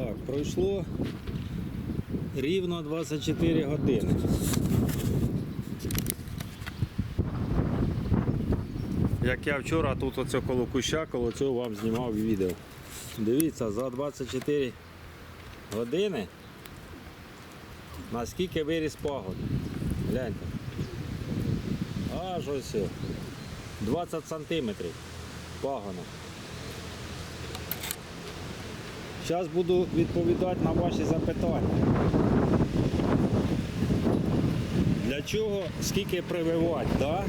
Так, пройшло рівно 24 години. Як я вчора тут оце коло куща, коло цього вам знімав відео. Дивіться, за 24 години наскільки виріс пагод. Гляньте. Аж ось. о. 20 сантиметрів пагона. Зараз буду відповідати на ваші запитання. Для чого скільки прививати, да?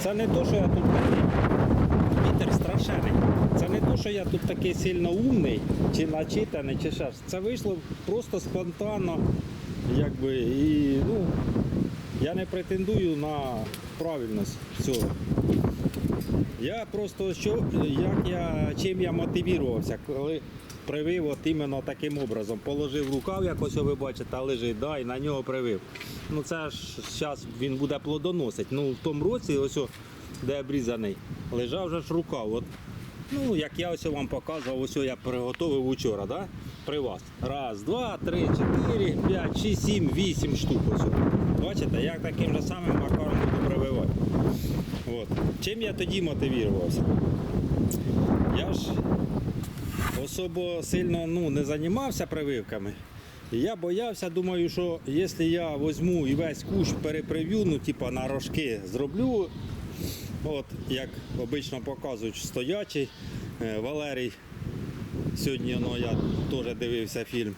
Це не то, що я тут такий вітер страшенний. Це не то, що я тут такий сильно умний чи начитаний, чи ще. Це вийшло просто спонтанно, якби, і ну, я не претендую на правильність цього. Я просто що, як я, чим я мотивувався, коли привив от іменно таким образом. Положив рукав, як ось ви бачите, лежить, да, і на нього привив. Ну це ж зараз він буде плодоносити. Ну в тому році, ось де обрізаний, лежав же ж рукав. От, ну, як я ось вам показував, ось я приготував учора, да? при вас. Раз, два, три, чотири, п'ять, шість, сім, вісім штук. Ось. Бачите, як таким же самим макаром. От. Чим я тоді мотивувався? Я ж особо сильно ну, не займався прививками. Я боявся, думаю, що якщо я візьму і весь кущ переприв'ю, ну, типа на рожки зроблю, от як обично показують стоячий е, Валерій. Сьогодні ну, я теж дивився фільм,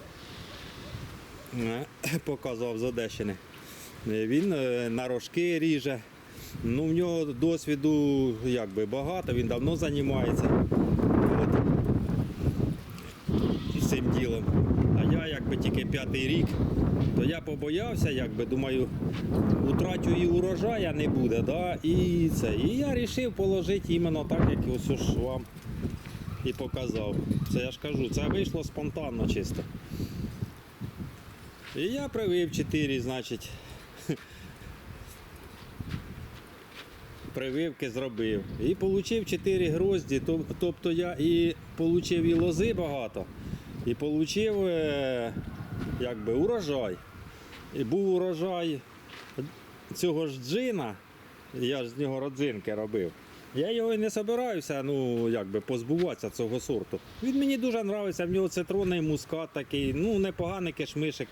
е, показував з Одещини. Він е, на рожки ріже. Ну, в нього досвіду якби, багато, він давно займається От. цим ділом. А я якби тільки п'ятий рік, то я побоявся, якби, думаю, утрачу і урожая не буде. Да? І, це. і я вирішив положити іменно так, як ось ж вам і показав. Це я ж кажу, це вийшло спонтанно чисто. І я привив 4, значить. Прививки зробив. І отримав 4 грозді. Тобто я і отримав і лози багато, і отримав е, якби, урожай. І був урожай цього ж джина, я ж з нього родзинки робив. Я його і не собираюся, ну, якби позбуватися цього сорту. Він мені дуже подобається, в нього цитронний мускат такий, ну, непоганий кишмишик.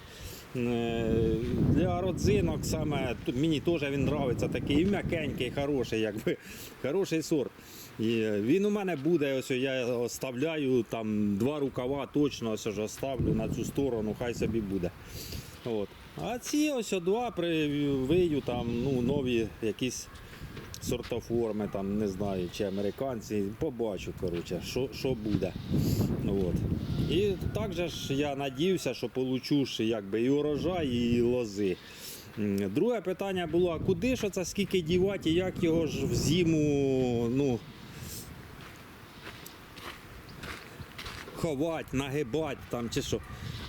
Е, Для родзинок саме мені теж він подобається, такий м'якенький, хороший, якби, хороший сорт. І він у мене буде, ось я оставляю там два рукава точно ось ж оставлю на цю сторону, хай собі буде. От. А ці ось два привию там ну, нові якісь сортоформи, там, не знаю, чи американці, побачу, коротше, що, що буде. От. І також я надіявся, що получу якби, і урожай, і лози. Друге питання було, а куди ж це скільки дівати, і як його ж в зиму ну, ховати, нагибати там чи що.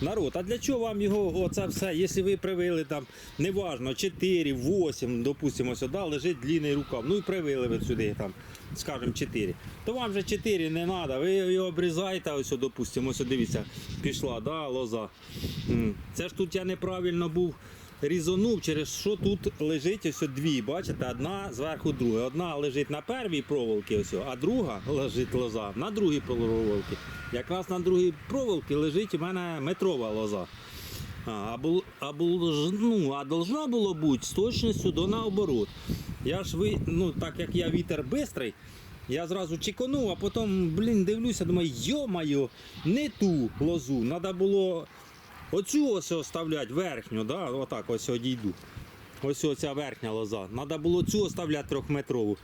Народ, а для чого вам його оце все, якщо ви привили там, неважно, 4, 8, допустимо, сюди лежить длінний рукав, ну і привили ви сюди, там, скажімо, 4, то вам вже 4 не треба, ви його обрізаєте, ось, допустимо, ось дивіться, пішла, да, лоза. Це ж тут я неправильно був різонув, через що тут лежить ось дві, бачите, одна зверху друга. Одна лежить на первій проволоці, ось, а друга лежить лоза на другій проволоці. Якраз на другій проволоці лежить у мене метрова лоза. А, бул, а, бул, ну, а должно було бути з точністю до наоборот. Я ж ви, ну, так як я вітер бистрий, я зразу чеканув, а потім, блін, дивлюся, думаю, йо-моє, не ту лозу. Треба було оцю ось оставляти верхню, да? отак ось одійду. Ось оця верхня лоза. Треба було цю оставляти трьохметрову.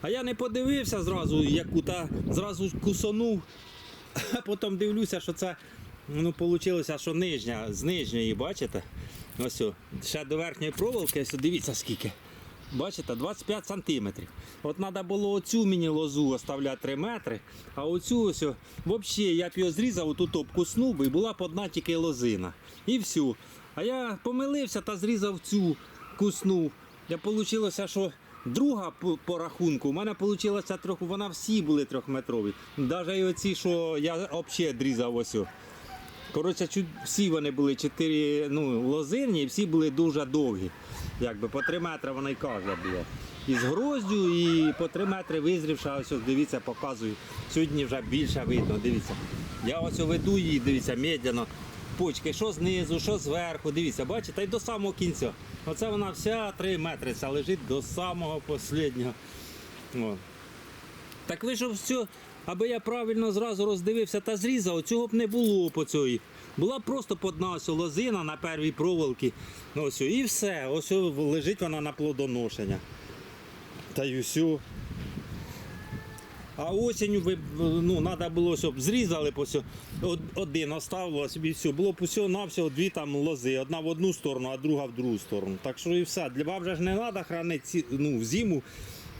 А я не подивився зразу, яку та зразу кусанув. А потім дивлюся, що це ну, вийшло, що нижня, з нижньої, бачите? Ось, о, ще до верхньої проволоки, ось, дивіться скільки. Бачите, 25 сантиметрів. От треба було оцю мені лозу оставляти 3 метри, а оцю ось, взагалі я б його зрізав, отут обкуснув би, і була б одна тільки лозина. І все. А я помилився та зрізав цю, куснув. Я вийшло, що Друга по рахунку, у мене вийшло трьох, вона всі були трьохметрові. Навіть і оці, що я взагалі дрізав ось. Коротше, всі вони були чотири ну, лозинні, і всі були дуже довгі. Якби по три метри вона і кожна була. І з гроздю, і по три метри визрівша, ось, дивіться, показую. Сьогодні вже більше видно, дивіться. Я ось веду її, дивіться, медляно. Почки, що знизу, що зверху, дивіться, бачите, і до самого кінця. Оце вона вся 3 метри, ця лежить до самого останнього. Так ви ж все, аби я правильно зразу роздивився та зрізав, цього б не було по цій. Була просто одна ось лозина на первій проволоки. Ну, ось, і все. Ось лежить вона на плодоношення. Та й усю. А осінню ну, треба було, щоб зрізали по один оставилось і все. Було б усього навсього дві там лози. Одна в одну сторону, а друга в другу сторону. Так що і все. Для вам же ж не треба хранити ну, в зиму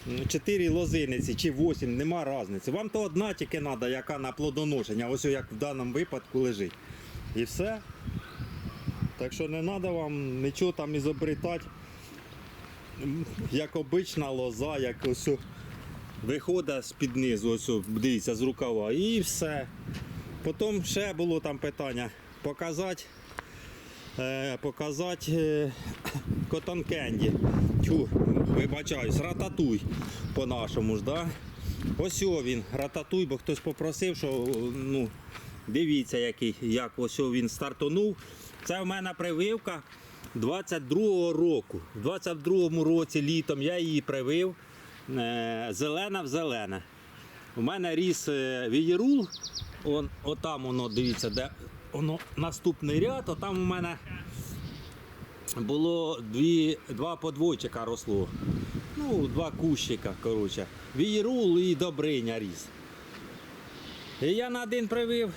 м, чотири лозиниці чи вісім, нема різниці. Вам то одна тільки треба, яка на плодоношення, ось як в даному випадку лежить. І все. Так що не треба вам нічого там ізобретати. Як обична лоза, як ось виходить з-під низу, ось дивіться, з рукава, і все. Потім ще було там питання показати, е, показати е, котон кенді. Тьфу, вибачаюсь, рататуй по-нашому ж, да? Ось він, рататуй, бо хтось попросив, що ну, дивіться, який, як ось він стартонув. Це в мене прививка 22-го року. В 22-му році літом я її привив е, зелена в зелене. У мене ріс е, вієрул, он, отам воно, дивіться, де воно наступний ряд, отам у мене було дві, два подвойчика росло. Ну, два кущика, коротше. Вієрул і добриня ріс. Я на один привив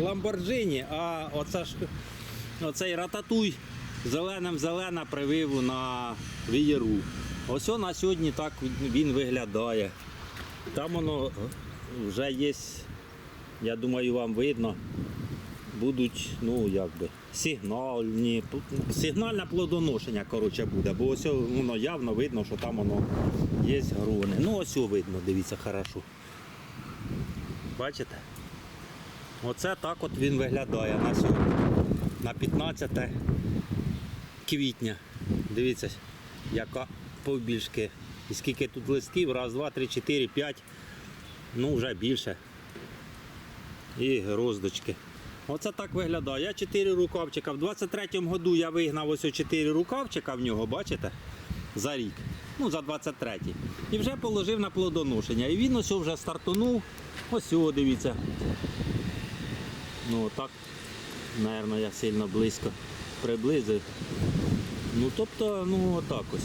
Ламборджині, а оце ж, оцей рататуй зеленим зелена привив на вієру. Ось на сьогодні так він виглядає. Там воно вже є, я думаю, вам видно, будуть, ну якби, сигнальні, сигнальне плодоношення, коротше, буде, бо ось воно явно видно, що там воно є грони. Ну ось видно, дивіться, хорошо. Бачите? Оце так от він виглядає на сьогодні. На 15 квітня. Дивіться, яка повбільшки. І скільки тут листків? Раз, два, три, чотири, п'ять. Ну вже більше. І роздочки. Оце так виглядає. Я 4 рукавчика. В 23-му году я вигнав ось 4 рукавчика в нього, бачите? За рік. Ну, за 23-й. І вже положив на плодоношення. І він ось вже стартанув. Ось о, дивіться. Ну так, напевно, я сильно близько приблизив. Ну тобто, ну отак ось.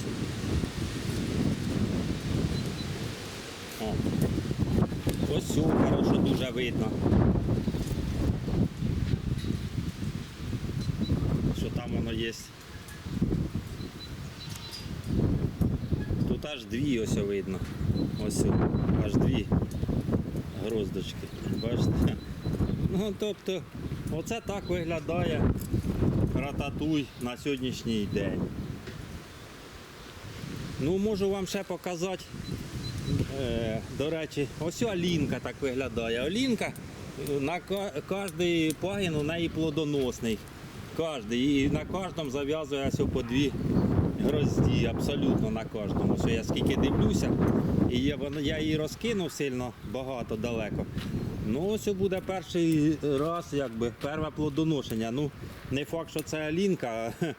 О. Ось о, хорошо дуже видно. Що там воно є. Тут аж дві ось видно. Ось аж дві гроздочки. Бачите? Ну, тобто, оце так виглядає рататуй на сьогоднішній день. Ну, можу вам ще показати. Е, до речі, ось Алінка так виглядає. Алінка е, на кожний пагін у неї плодоносний. Кожний. І на кожному зав'язує ось по дві грозді, абсолютно на кожному. Ось я скільки дивлюся, і я, я її розкинув сильно багато далеко. Ну, ось буде перший раз, якби, перше плодоношення. Ну, не факт, що це алінка.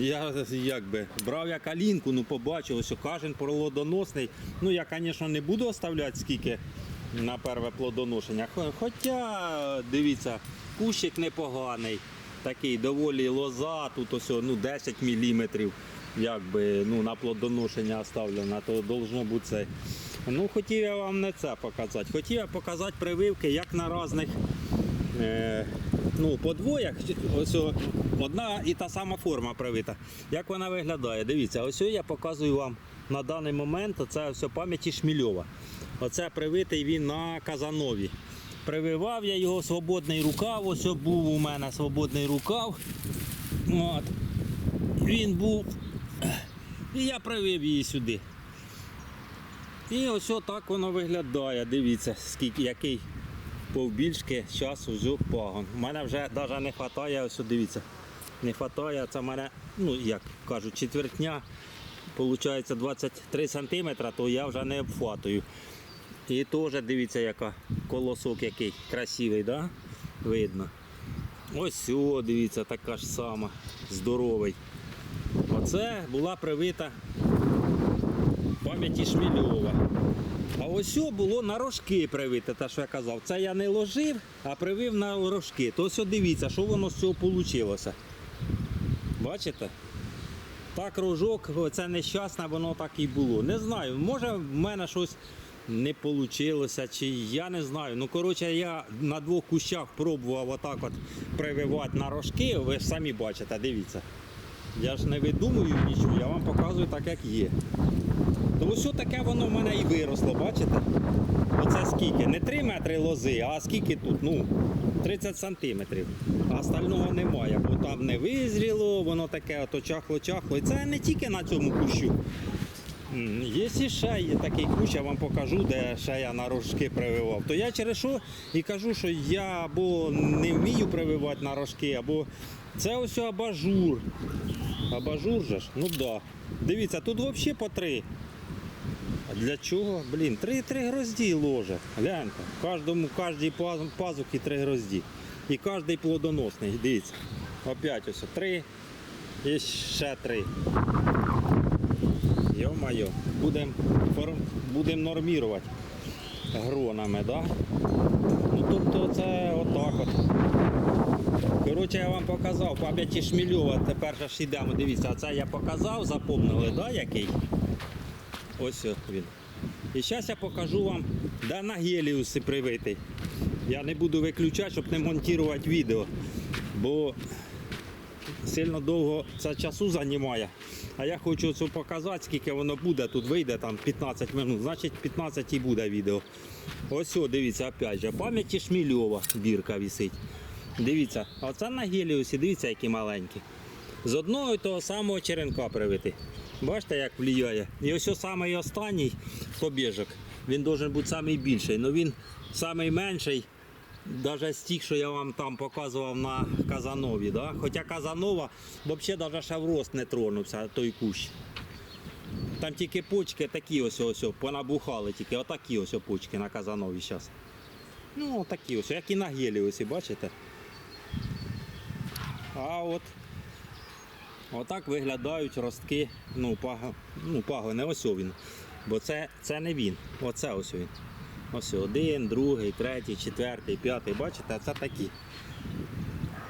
Я якби брав як алінку, ну побачив, що кожен плодоносний. Ну, я, звісно, не буду оставляти скільки на перше плодоношення. Хоча, дивіться, кущик непоганий, такий доволі лоза, тут ось ну, 10 мм. Якби ну, на плодоношення оставлено, то должно бути це. Ну, хотів я вам не це показати. Хотів я показати прививки, як на різних е, ну, подвоях. Ось одна і та сама форма привита. Як вона виглядає? Дивіться, ось я показую вам на даний момент. Це все пам'яті Шмільова. Оце привитий він на Казанові. Прививав я його свободний рукав. Ось був у мене свободний рукав. От. Він був І я привів її сюди. І ось так воно виглядає. Дивіться, скільки який повбільшки часу взяв пагон. У мене вже навіть не вистачає, ось дивіться. Не вистачає, це в мене, ну як кажуть, четвертня. Получається 23 см, то я вже не обхватую. І теж дивіться, яка колосок який красивий, да? видно. Ось о, дивіться, така ж сама, здоровий. Оце була привита пам'яті Шмільова. А ось було на рожки привите, те, що я казав. Це я не ложив, а привив на рожки. То ось дивіться, що воно з цього вийшло. Бачите? Так, рожок, це нещасне, воно так і було. Не знаю, може в мене щось не вийшло, чи я не знаю. Ну, коротше, я на двох кущах пробував отак от прививати на рожки, ви ж самі бачите, дивіться. Я ж не видумую нічого, я вам показую так, як є. То ось таке воно в мене і виросло, бачите? Оце скільки? Не 3 метри лози, а скільки тут? Ну, 30 сантиметрів. А остального немає, бо там не визріло, воно таке ото чахло-чахло. І це не тільки на цьому кущу. Є і ще є такий кущ, я вам покажу, де ще я на рожки прививав. То я через що і кажу, що я або не вмію прививати на рожки, або це ось абажур. Абажур же ж? Ну. Да. Дивіться, тут взагалі по три. А для чого? Блін, три, три грозді ложе. Гляньте. Кожному, кожній пазухі три грозді. І кожний плодоносний. Дивіться. Опять ось три. І ще три. Йо-майо. Будемо будем нормірувати гронами, да? Ну тобто це отак от. Коротше, я вам показав пам'яті Шмільова. Тепер ж йдемо. Дивіться, а це я показав, запомнили, да, який? Ось він. І зараз я покажу вам, де на геліуси привитий. Я не буду виключати, щоб не монтувати відео, бо сильно довго це часу займає. А я хочу це показати, скільки воно буде. Тут вийде там 15 минут, значить 15 і буде відео. Ось, дивіться, опять же, пам'яті Шмільова бірка висить. Дивіться, а це на геліусі, дивіться, які маленькі. З одного і того самого черенка привити. Бачите, як впливає? І ось самий останній побіжок. Він має бути найбільший, але він найменший, навіть з тих, що я вам там показував на Казанові. Да? Хоча Казанова взагалі навіть ще в рост не тронувся, той кущ. Там тільки почки такі ось ось понабухали, тільки отакі ось почки на Казанові зараз. Ну, отакі ось, як і на геліусі, бачите? А от отак виглядають ростки, ну, пага, ну, пагони, ось він. Бо це, це не він. Оце ось він. Ось один, другий, третій, четвертий, п'ятий, бачите, це такі.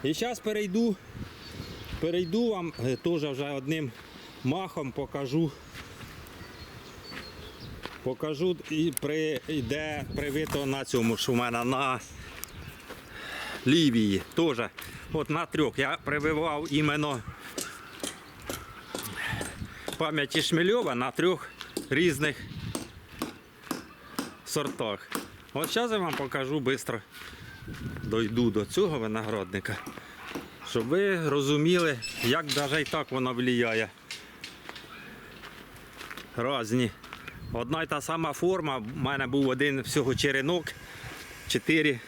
І зараз перейду, перейду вам е, теж вже одним махом покажу. Покажу і при, де привито на цьому, що в мене на лівії. Теж. От на трьох. Я прививав іменно пам'яті Шмельова на трьох різних сортах. От зараз я вам покажу швидко дойду до цього виноградника, щоб ви розуміли, як навіть і так воно впливає. Разні. Одна й та сама форма. У мене був один всього черенок, чотири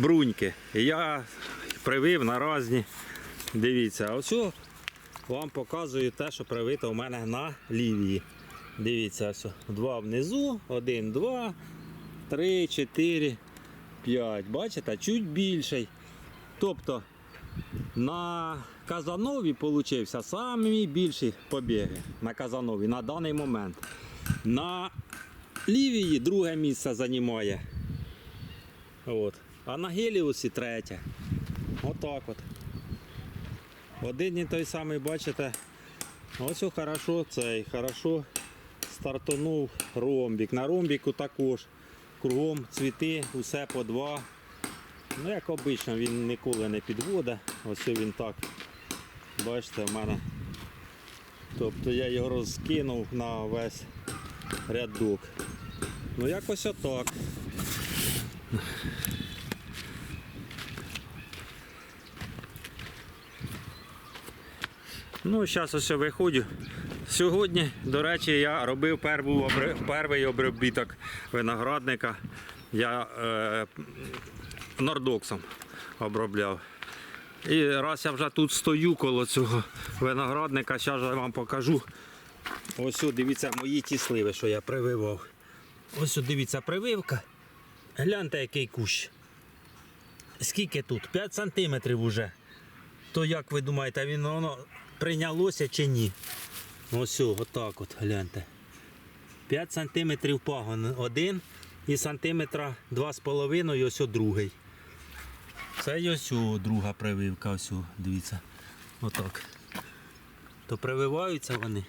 бруньки. Я привив на різні. Дивіться, а ось вам показую те, що привито у мене на лівії. Дивіться, ось два внизу, один, два, три, чотири, п'ять. Бачите, чуть більший. Тобто на Казанові получився самі більші побіги на Казанові на даний момент. На Лівії друге місце займає. От. А на Геліусі третє. Отак от. Один і той самий, бачите. Ось хорошо цей, хорошо стартанув ромбік. На ромбіку також. Кругом цвіти, усе по два. Ну, як обично, він ніколи не підводить. Ось він так. Бачите, в мене. Тобто я його розкинув на весь рядок. Ну якось отак. Ну, зараз ось виходжу, Сьогодні, до речі, я робив обри- перший обробіток виноградника. Я е, нордоксом обробляв. І раз я вже тут стою коло цього виноградника, зараз я вам покажу. Ось дивіться мої ті сливи, що я прививав. Ось дивіться прививка. Гляньте, який кущ. Скільки тут? 5 сантиметрів уже. То як ви думаєте, він воно прийнялося чи ні? Ось отак от, гляньте. 5 сантиметрів пагон один і сантиметра 2,5 і ось другий. Це і ось друга прививка, ось дивіться. Отак. То прививаються вони.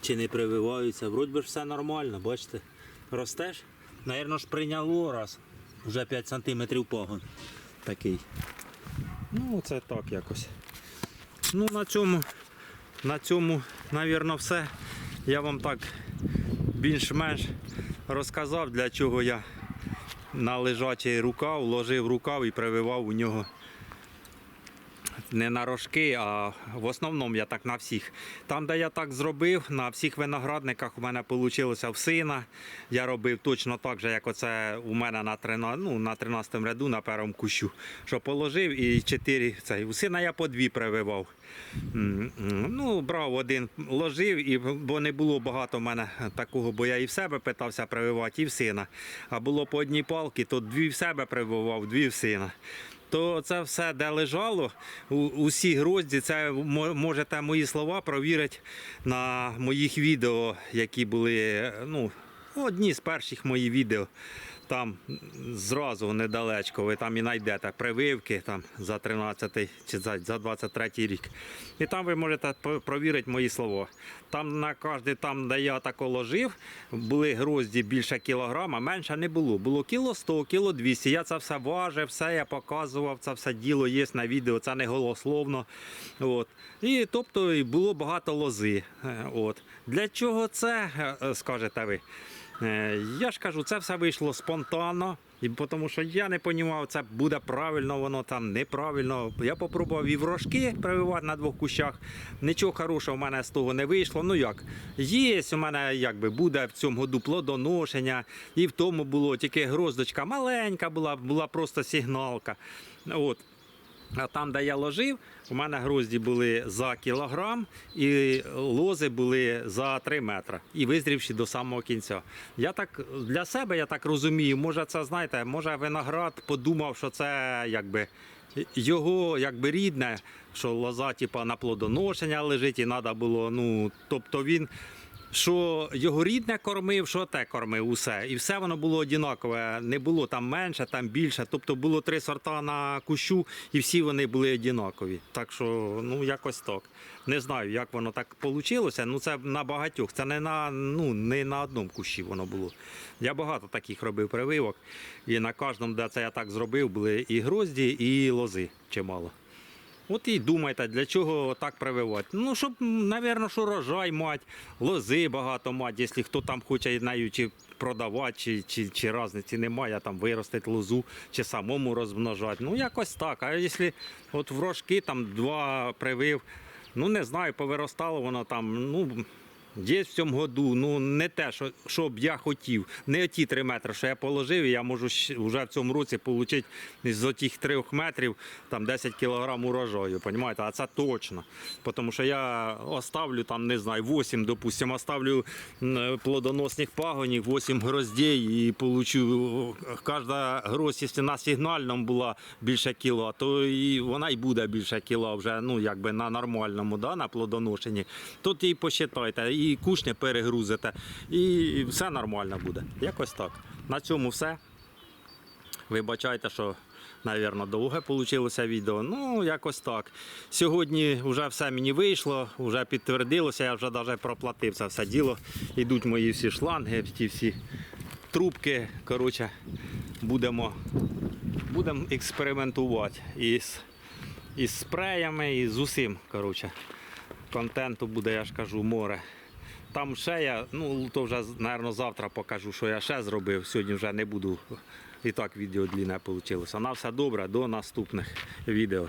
Чи не прививаються? Вроді ж все нормально, бачите. Ростеш? Наверно ж прийняло раз. Вже 5 сантиметрів пагон. Такий. Ну, це так якось. Ну, на цьому, на цьому, навірно, все. Я вам так більш-менш розказав, для чого я на лежачий рукав, ложив рукав і прививав у нього не на рожки, а в основному я так на всіх. Там, де я так зробив, на всіх виноградниках у мене вийшло в сина. Я робив точно так же, як оце у мене на 13, ну, на 13 ряду на першому кущу. Що положив і 4 цей. У сина я по дві прививав. Ну, брав один, ложив, і, бо не було багато в мене такого, бо я і в себе питався прививати, і в сина. А було по одній палки, то дві в себе прививав, дві в сина то це все, де лежало, усі грозді, це мо- можете мої слова провірити на моїх відео, які були, ну, одні з перших моїх відео. Там зразу недалечко, ви там і знайдете прививки там, за 13 чи за, за 23 рік. І там ви можете провірити мої слова. Там на кожний, там, де я тако ложив, були грозді більше кілограма, менше не було. Було кіло 100, кіло 200. Я це все важив, все я показував, це все діло є на відео, це не голословно. От. І тобто було багато лози. Е, От. Для чого це, е, скажете ви? Е, Я ж кажу, це все вийшло спонтанно, тому що я не розумів, це буде правильно, воно там неправильно. Я попробував і в рожки прививати на двох кущах. Нічого хорошого в мене з того не вийшло. Ну як, є у мене якби буде в цьому году плодоношення, і в тому було тільки гроздочка маленька була, була просто сигналка. От. А там, де я ложив, у мене грозді були за кілограм і лози були за 3 метри і визрівші до самого кінця. Я так для себе я так розумію, може це знаєте, може виноград подумав, що це якби його якби рідне, що лоза типа на плодоношення лежить, і треба було. Ну тобто він. Що його рідне кормив, що те кормив, усе. І все воно було однакове. Не було там менше, там більше. Тобто було три сорта на кущу, і всі вони були однакові. Так що, ну якось так. Не знаю, як воно так вийшло. Ну це на багатьох. Це не на, ну, не на одному кущі воно було. Я багато таких робив прививок. І на кожному, де це я так зробив, були і грозді, і лози чимало. От і думайте, для чого так прививати. Ну, щоб, мабуть, що рожай мати, лози багато мати, якщо хто там хоче нею чи продавати, чи, чи, чи різниці немає, там виростити лозу, чи самому розмножати. Ну, якось так. А якщо от в рожки там два привив, ну не знаю, повиростало воно там, ну. Є в цьому году, ну не те, що, що б я хотів. Не ті три метри, що я положив, і я можу вже в цьому році отримати з тих трьох метрів там 10 кілограм урожаю, понімаєте? А це точно. Тому що я оставлю там, не знаю, 8, допустимо, оставлю плодоносних пагонів, 8 гроздей і получу кожна гроздь, якщо на сигнальному була більше кіло, то і вона й буде більше кіло вже, ну якби на нормальному, да, на плодоношенні. Тут і посчитайте, і куш не перегрузите, і все нормально буде. Якось так. На цьому все. Вибачайте, що, мабуть, довге вийшло відео. Ну, якось так. Сьогодні вже все мені вийшло, вже підтвердилося, я вже навіть проплатив це все діло. Йдуть мої всі шланги, ті всі трубки. Коротше, будемо, будемо експериментувати із, із спреями, і з усім. Коротше. Контенту буде, я ж кажу, море. Там ще я, ну то вже, мабуть, завтра покажу, що я ще зробив. Сьогодні вже не буду І так відео длінне вийшло. На все добре, до наступних відео.